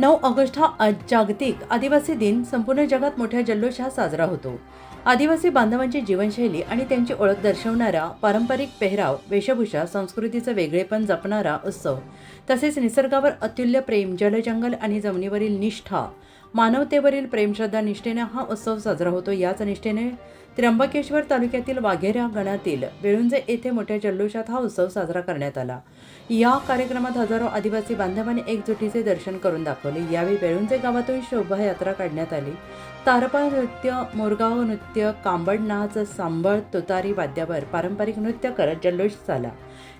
नऊ ऑगस्ट हा आज जागतिक आदिवासी दिन. संपूर्ण जगात मोठ्या जल्लोषात साजरा होतो. आदिवासी बांधवांची जीवनशैली आणि त्यांची ओळख दर्शवणारा पारंपरिक पेहराव वेशभूषा संस्कृतीचं वेगळेपण जपणारा उत्सव तसेच निसर्गावर अतुल्य प्रेम जलजंगल आणि जमिनीवरील निष्ठा मानवतेवरील प्रेमश्रद्धा निष्ठेने हा उत्सव साजरा होतो. याच निष्ठेने त्र्यंबकेश्वर तालुक्यातील वाघेरा गणातील वेळुंजे येथे मोठ्या जल्लोषात हा उत्सव साजरा करण्यात आला. या कार्यक्रमात हजारो आदिवासी बांधवांनी एकजुटीचे दर्शन करून दाखवले. यावेळी वेळुंजे गावातून शोभायात्रा काढण्यात आली. तारपा नृत्य मोरगाव नृत्य कांबड नाच सांबळ तुतारी वाद्यावर पारंपरिक नृत्य करत जल्लोष झाला.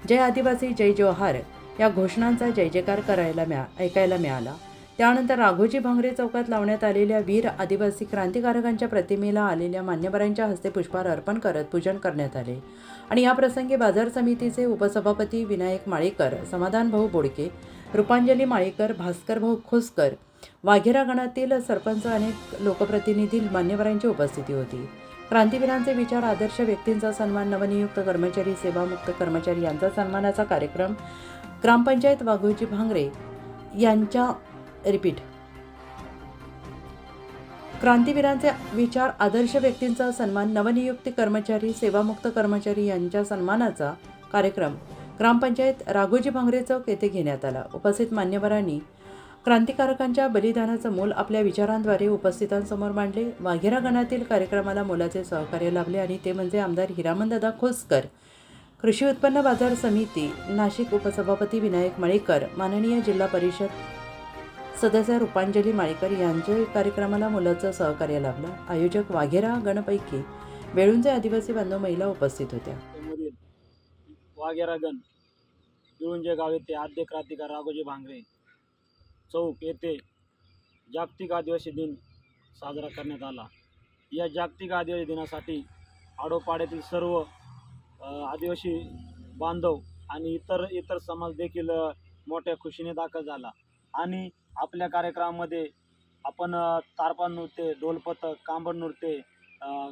जय आदिवासी जय जोहार या घोषणांचा जय जयकार करायला मिळा ऐकायला मिळाला. त्यानंतर राघोजी भांगरे चौकात लावण्यात आलेल्या वीर आदिवासी क्रांतिकारकांच्या प्रतिमेला आलेल्या मान्यवरांच्या हस्ते पुष्पहार अर्पण करत पूजन करण्यात आले. आणि या प्रसंगी बाजार समितीचे उपसभापती विनायक माळेकर समाधानभाऊ बोडके रूपांजली माळेकर भास्करभाऊ खोसकर वाघेरा गणातील सरपंच अनेक लोकप्रतिनिधी मान्यवरांची उपस्थिती होती. क्रांतीवीरांचे विचार आदर्श व्यक्तींचा सन्मान नवनियुक्त कर्मचारी सेवामुक्त कर्मचारी यांचा सन्मानाचा कार्यक्रम ग्रामपंचायत वाघोजी भांगरे यांच्या रिपीट. क्रांतीवीरांचे विचार आदर्श व्यक्तींचा सन्मान नवनियुक्ती कर्मचारी सेवामुक्त कर्मचारी यांच्या सन्मानाचा कार्यक्रम ग्रामपंचायत राघोजी भांगरे चौक येथे घेण्यात आला. उपस्थित मान्यवरांनी क्रांतिकारकांच्या बलिदानाचं मोल आपल्या विचारांद्वारे उपस्थितांसमोर मांडले. वाघेरा गणातील कार्यक्रमाला मोलाचे सहकार्य लाभले आणि ते म्हणजे आमदार हिरामनदादा खोसकर. कृषी उत्पन्न बाजार समिती नाशिक उपसभापती विनायक मळेकर माननीय जिल्हा परिषद सदस्य रूपांजली माळेकर यांच्या कार्यक्रमाला मुलाचं सहकार्य लाभलं. आयोजक वाघेरा गणपैकी वेळूंचे आदिवासी बांधव महिला उपस्थित होत्या. वाघेरा गण पिळुंजे गाव येथे आद्य क्रांतिकार राघोजी भांगरे चौक येथे जागतिक आदिवासी दिन साजरा करण्यात आला. या जागतिक आदिवासी दिनासाठी आडोपाड्यातील सर्व आदिवासी बांधव आणि इतर इतर समाज देखील मोठ्या खुशीने दाखल झाला. आणि आपल्या कार्यक्रमामध्ये आपण तारपा नृत्य ढोलपथक कांबड नृत्य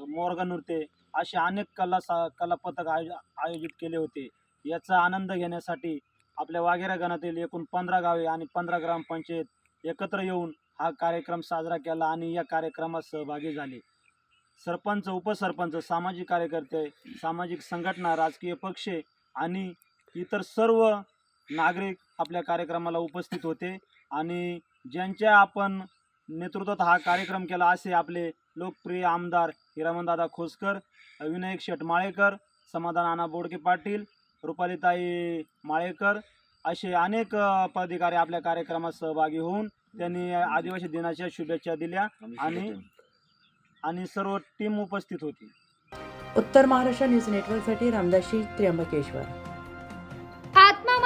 मोरगा नृत्य असे अनेक कला सा कलापथक आयो आयोजित केले होते. याचा आनंद घेण्यासाठी आपल्या वाघेरा गणातील एकूण पंधरा गावे आणि पंधरा ग्रामपंचायत एकत्र येऊन हा कार्यक्रम साजरा केला आणि या कार्यक्रमात सहभागी झाले. सरपंच उपसरपंच सामाजिक कार्यकर्ते सामाजिक संघटना राजकीय पक्ष आणि इतर सर्व नागरिक आपल्या कार्यक्रमाला उपस्थित होते. आणि ज्यांच्या आपण नेतृत्वात हा कार्यक्रम केला असे आपले लोकप्रिय आमदार हिरामनदादा खोसकर विनायक शेट माळेकर समाधान आना बोडके पाटील रुपालीताई माळेकर असे अनेक पदाधिकारी आपल्या कार्यक्रमात सहभागी होऊन त्यांनी आदिवासी दिनाच्या शुभेच्छा दिल्या आणि आणि सर्व टीम उपस्थित होती. उत्तर महाराष्ट्र न्यूज नेटवर्कसाठी रामदासी त्र्यंबकेश्वर.